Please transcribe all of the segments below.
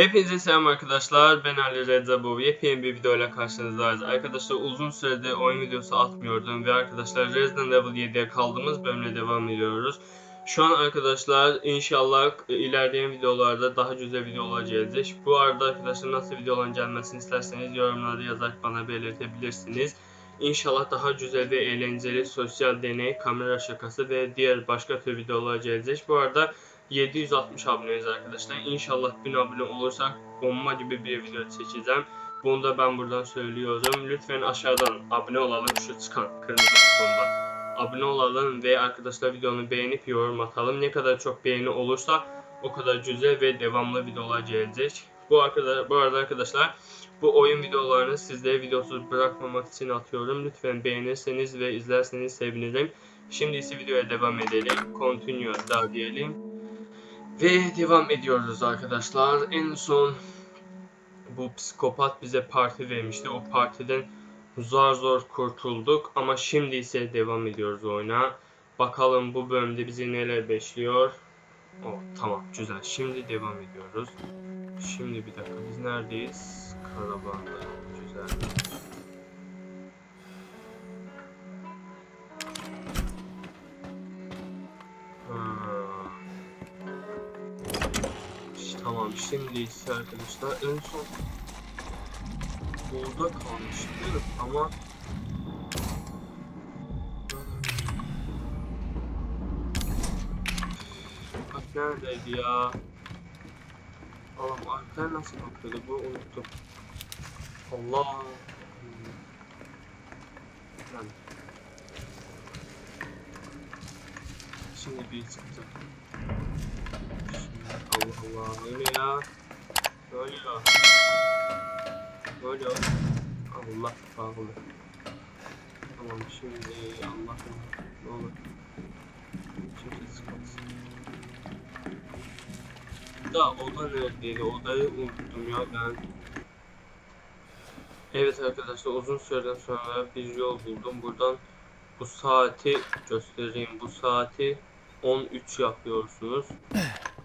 Hepinize selam arkadaşlar. Ben Ali Reza bu yepyeni bir videoyla karşınızdayız. Arkadaşlar uzun süredir oyun videosu atmıyordum ve arkadaşlar Resident Evil 7'ye kaldığımız bölümle devam ediyoruz. Şu an arkadaşlar inşallah ilerleyen videolarda daha güzel videolar gelecek. Bu arada arkadaşlar nasıl videoların gelmesini isterseniz yorumlarda yazarak bana belirtebilirsiniz. İnşallah daha güzel ve eğlenceli sosyal deney, kamera şakası ve diğer başka tür videolar gelecek. Bu arada 760 aboneyiz arkadaşlar. İnşallah 1000 abone olursak bomba gibi bir video çekeceğim. Bunu da ben buradan söylüyorum. Lütfen aşağıdan abone olalım şu çıkan kırmızı butonda. Abone olalım ve arkadaşlar videonu beğenip yorum atalım. Ne kadar çok beğeni olursa o kadar güzel ve devamlı videolar gelecek. Bu arkadaşlar bu arada arkadaşlar bu oyun videolarını sizlere videosuz bırakmamak için atıyorum. Lütfen beğenirseniz ve izlerseniz sevinirim. Şimdi ise videoya devam edelim. Continue da diyelim. Ve devam ediyoruz arkadaşlar. En son bu psikopat bize parti vermişti. O partiden zor zor kurtulduk ama şimdi ise devam ediyoruz oyuna. Bakalım bu bölümde bizi neler bekliyor. Oh, tamam güzel. Şimdi devam ediyoruz. Şimdi bir dakika biz neredeyiz? Karavanda. Güzel. Tamam şimdi ise arkadaşlar en son burada kalmıştı ama Bak neredeydi ya? Oğlum arkaya nasıl bakıyordu bu unuttum. Allah. Lan. Şimdi bir çıktı. Allah Allah öyle ya. Böyle ya. Böyle ya. Allah bağlı. Tamam şimdi Allah'ım ne olur. Şimdi sıkıntı. Da oda neredeydi? Odayı unuttum ya ben. Evet arkadaşlar uzun süreden sonra bir yol buldum. Buradan bu saati göstereyim. Bu saati 13 yapıyorsunuz.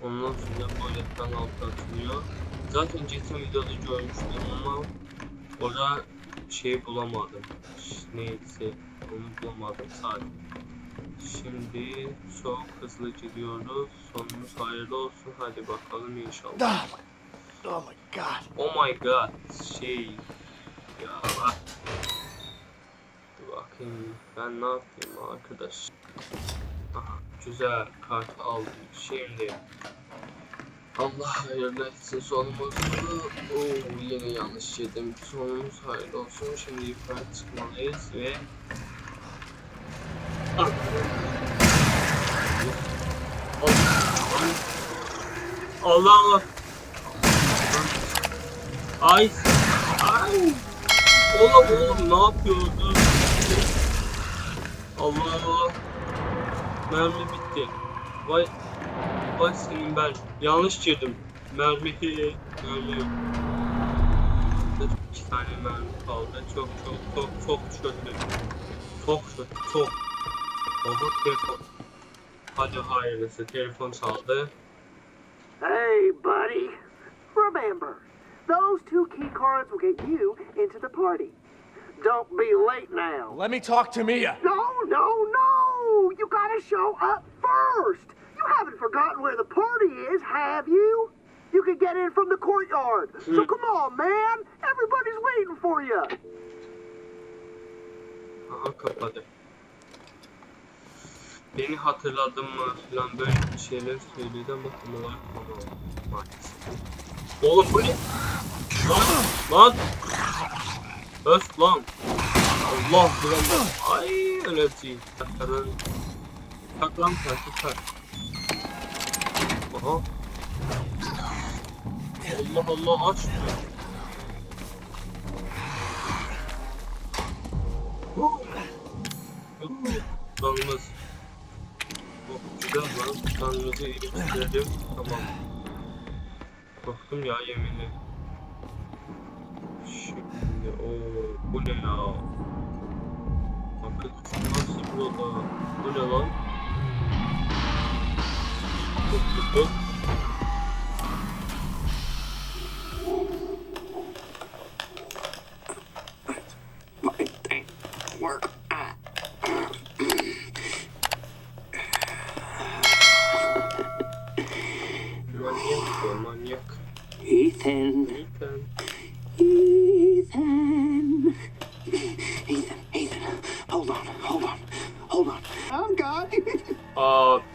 Ondan sonra böyle kanal atılıyor. Zaten geçen videoda görmüştüm ama orada şey bulamadım. Neyse onu bulamadım sadece. Şimdi çok hızlı gidiyoruz. Sonumuz hayırlı olsun. Hadi bakalım inşallah. Oh my, oh my god. Oh my god. Şey. Ya bak. Dur bakayım. Ben ne yapayım arkadaş? Güzel kart aldım. Şimdi. Allah hayırlı etsin sonumuz. Oo, yine yanlış yedim. Sonumuz hayırlı olsun. Şimdi yukarı çıkmalıyız ve Ah. Allah Allah. Ay. Ay. Oğlum oğlum ne yapıyordun? Allah Allah. Mermi bitti. Vay. Vay senin ben. Yanlış girdim. Mermi. Mermi yok. İki tane mermi kaldı. Çok çok çok çok kötü. Çok kötü. Çok. Oha telefon. Hadi hayırlısı. Telefon çaldı. Hey, buddy. Remember, those two key cards will get you into the party. Don't be late now. Let me talk to Mia. No, no, no! You gotta show up first! You haven't forgotten where the party is, have you? You can get in from the courtyard. So Hmm. come on, man! Everybody's waiting for you. Aha kapadı. Beni hatırladın mı falan böyle bir şeyler söyledi ama tam olarak anlamadım maalesef. Oğlum bu ne? Lan! Lan! Öf lan! Allah. Ay öleceğim. Takların. Tak lan tak tak. Aha. Allah Allah aç. Kanımız. Oh, güzel lan. Kanımızı iyileştirelim. Tamam. Korktum ya yeminle. Şimdi o bu ne ya? Arkadaşım nasıl burada? Bu ne lan? Çok kötü.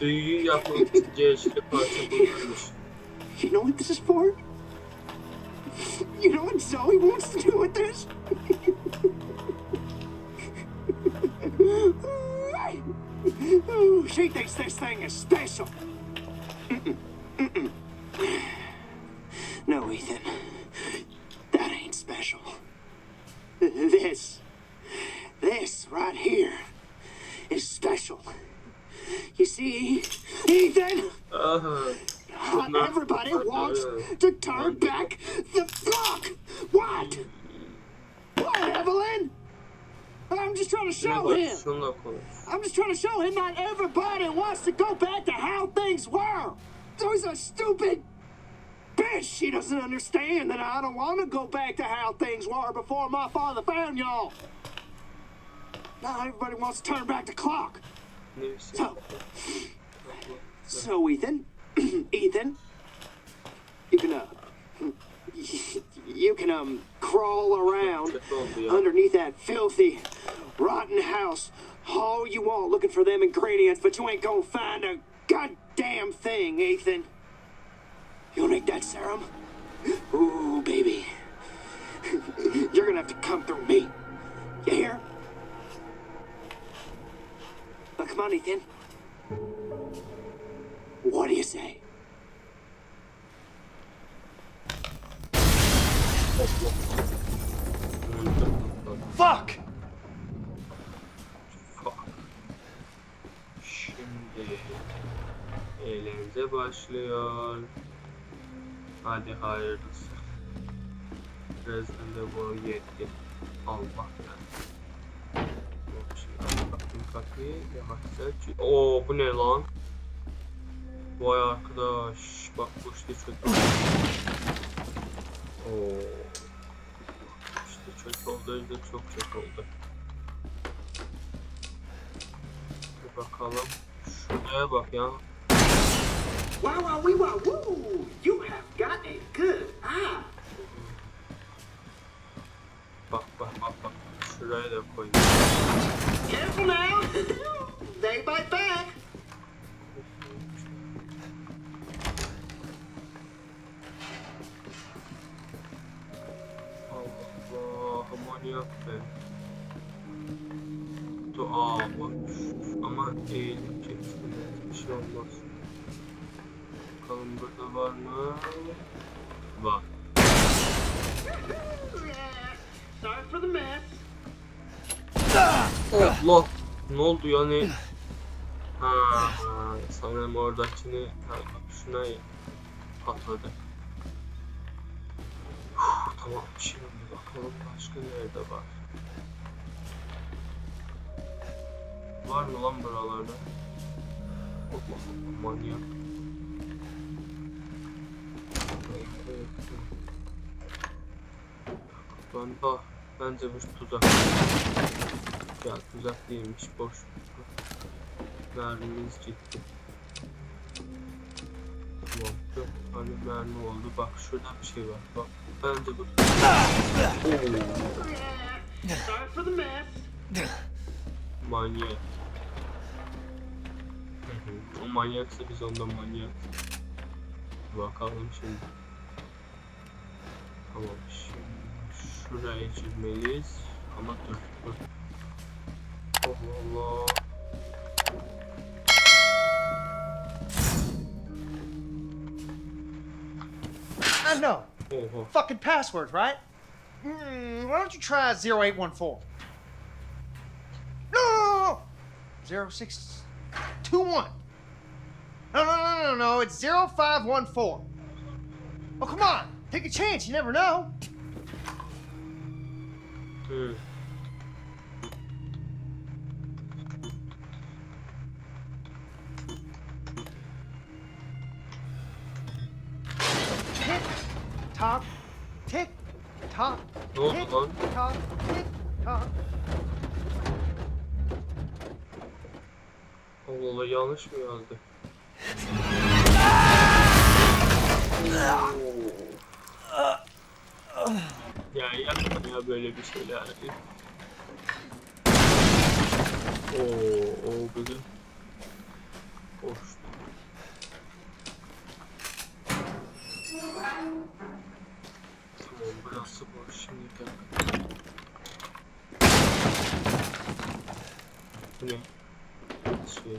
You know what this is for? You know what Zoe wants to do with this? Ooh, she thinks this thing is special. Mm-mm, mm-mm. No, Ethan. That ain't special. This, this right here is special. You see, Ethan, uh-huh. Aha. not everybody wants to turn back the clock. What? What, Evelyn? I'm just trying to show him. I'm just trying to show him not everybody wants to go back to how things were. There's a stupid bitch. She doesn't understand that I don't want to go back to how things were before my father found y'all. Now everybody wants to turn back the clock. So, so Ethan, Ethan, you can uh, you can um crawl around underneath that filthy, rotten house all you want looking for them ingredients, but you ain't gonna find a goddamn thing, Ethan. You'll need that serum? Ooh, baby. You're gonna have to come through me. You hear? Come on, Ethan. What do you say? Fuck! Şimdi eğlence başlıyor. Hadi hayırlısı. Resident Evil 7. Allah ya. Yok, Şimdi bakayım yavaşça. Oo bu ne lan? Vay arkadaş. Bak bu işte çok. Oo. İşte çok oldu, işte çok çok oldu. Bir bakalım. Şuraya bak ya. Wow, wow, wee, wow, woo! You have got a good eye. Bak bak bak bak. Şuraya da koyayım. Careful now. they bite back. Allah. Manyak be. Dua bak. Ama eğileceksin. Bir şey olmaz. Bakalım burada var mı? Var. Sorry for the mess. Allah! Ne oldu ya ne? Ha, sanırım oradakini şuna patladı. Uf, tamam şimdi bakalım başka nerede var? Var mı lan buralarda? Allah Allah manyak. Ben ah bence bu tuzak. Ya tuzak değilmiş boş. Mermimiz gitti. Dört tane mermi oldu. Bak şurada bir şey var. Bak bu. For the mess. Manyak. O manyaksa biz ondan manyak. Bakalım şimdi. Tamam şimdi şuraya girmeliyiz. Ama dur I know. Oha. Fucking passwords, right? Mm, why don't you try 0814? No, no, no, no. 0621. No, no, no, no, no. It's 0514. Oh, come on. Take a chance. You never know. Hı. lan. Kaan, git. Kaan. Allah Allah yanlış mı yazdı? yani yapma ya böyle bir şey yani. Oo, o bugün. Hoş. Bomba nasıl bu? Şimdi bir. Bu ne? Şey.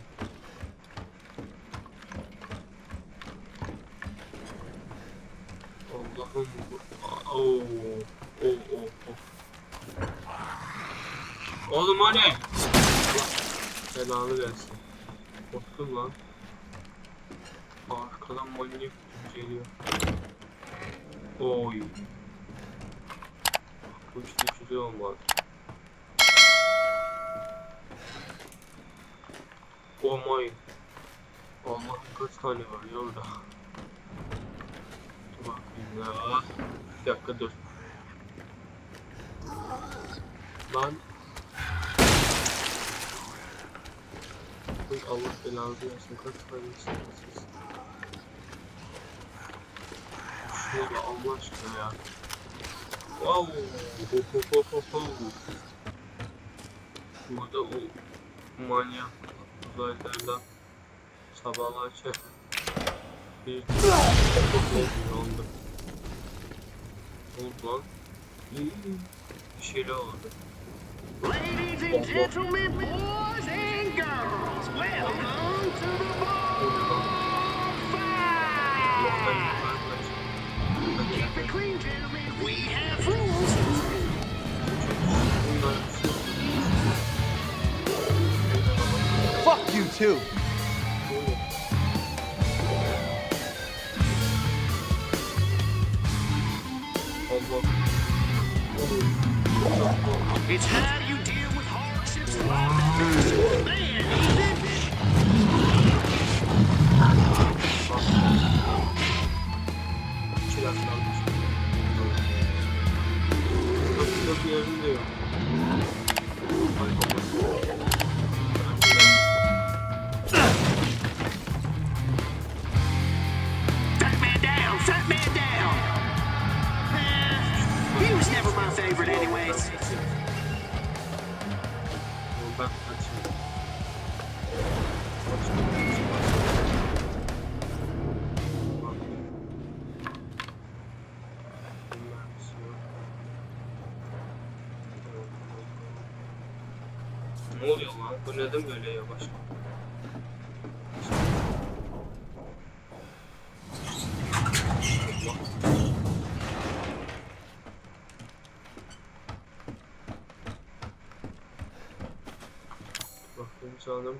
Allah'ım bu. Oo, oo, oo. Oğlum o ne? Belanı versin. Korktum lan. Arkadan manyak geliyor. Oy. Bu işte güzel olmaz. Oh my. Allah kaç tane var ya orada. Bakayım ya. Bir dakika dur. Lan. Allah belanı versin kaç tane istiyorsunuz? Şuraya bak Allah aşkına ya. Wow. Ho ho ho ho. Burada o manyak uzaylılardan sabahlarca bir oldu? Oldu lan? Bir şeyler oldu. Ladies and gentlemen, boys and girls, welcome to the yukarı kaçayım. Keep it clean. We have rules. Fuck you too. It's how you deal with hardships. Man, Ethan. İki dakika kalmış. Kapıda Ne oluyor lan? Bu neden böyle yavaş? Bakayım canım.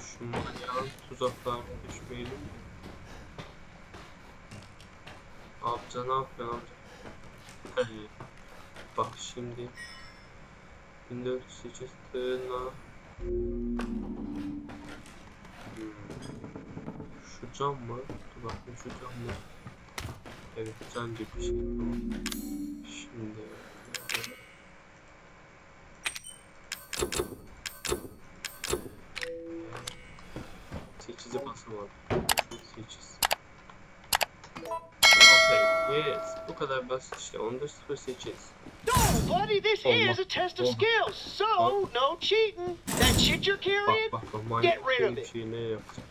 Şu manyağın tuzaklarına düşmeyelim. Amca ne yapıyor amca? Bak şimdi. 1408 tırna. Şu cam mı? Dur bakayım şu cam mı? Evet cam gibi bir şey. Şimdi. Kadar basit işte. 14.08. No, buddy, this Oh, is a test of oh. skills, so Oh. no cheating. That shit you're carrying, bak bak Get rid of it. şey ne yapacak.